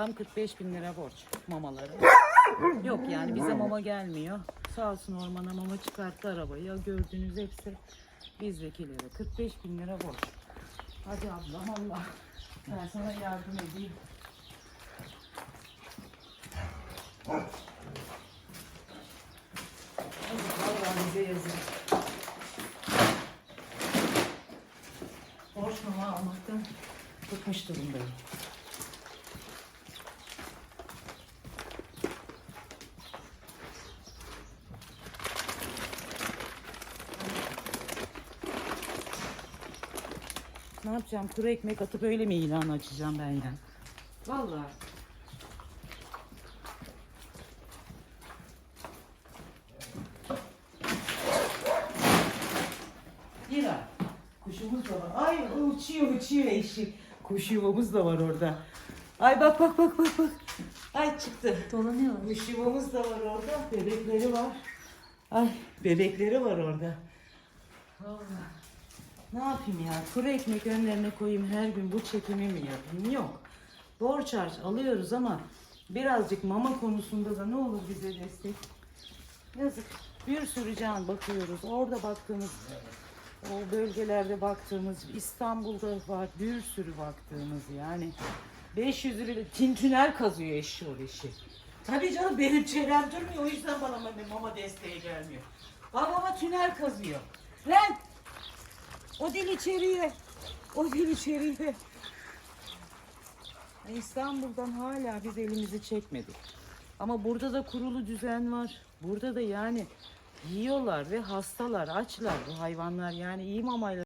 Tam 45 bin lira borç mamaları. Yok yani bize mama gelmiyor. Sağ olsun ormana mama çıkarttı arabayı. Ya gördüğünüz hepsi bizdekilere. 45 bin lira borç. Hadi ablam Allah. Ben sana yardım edeyim. Vallahi bize yazık. Borç mama almaktan bıkmış durumdayım. Ne yapacağım? Kuru ekmek atıp öyle mi ilan açacağım ben ya? Vallahi. Lira. Kuşumuz da var. Ay uçuyor uçuyor eşek. Kuş yuvamız da var orada. Ay bak bak bak bak bak. Ay çıktı. Dolanıyor. Kuş yuvamız da var orada. Bebekleri var. Ay bebekleri var orada. Vallahi. Ne yapayım ya? Kuru ekmek önlerine koyayım her gün bu çekimi mi yapayım? Yok. Borç harç alıyoruz ama birazcık mama konusunda da ne olur bize destek. Yazık. Bir sürü can bakıyoruz. Orada baktığımız, o bölgelerde baktığımız, İstanbul'da var bir sürü baktığımız yani. 500 lira tin tünel kazıyor eşi o eşi. Tabii canım benim çevrem durmuyor o yüzden bana mama- desteği gelmiyor. Babama tünel kazıyor. Lan! O dil içeriye. O dil içeriye. İstanbul'dan hala biz elimizi çekmedik. Ama burada da kurulu düzen var. Burada da yani yiyorlar ve hastalar, açlar bu hayvanlar. Yani iyi mamayla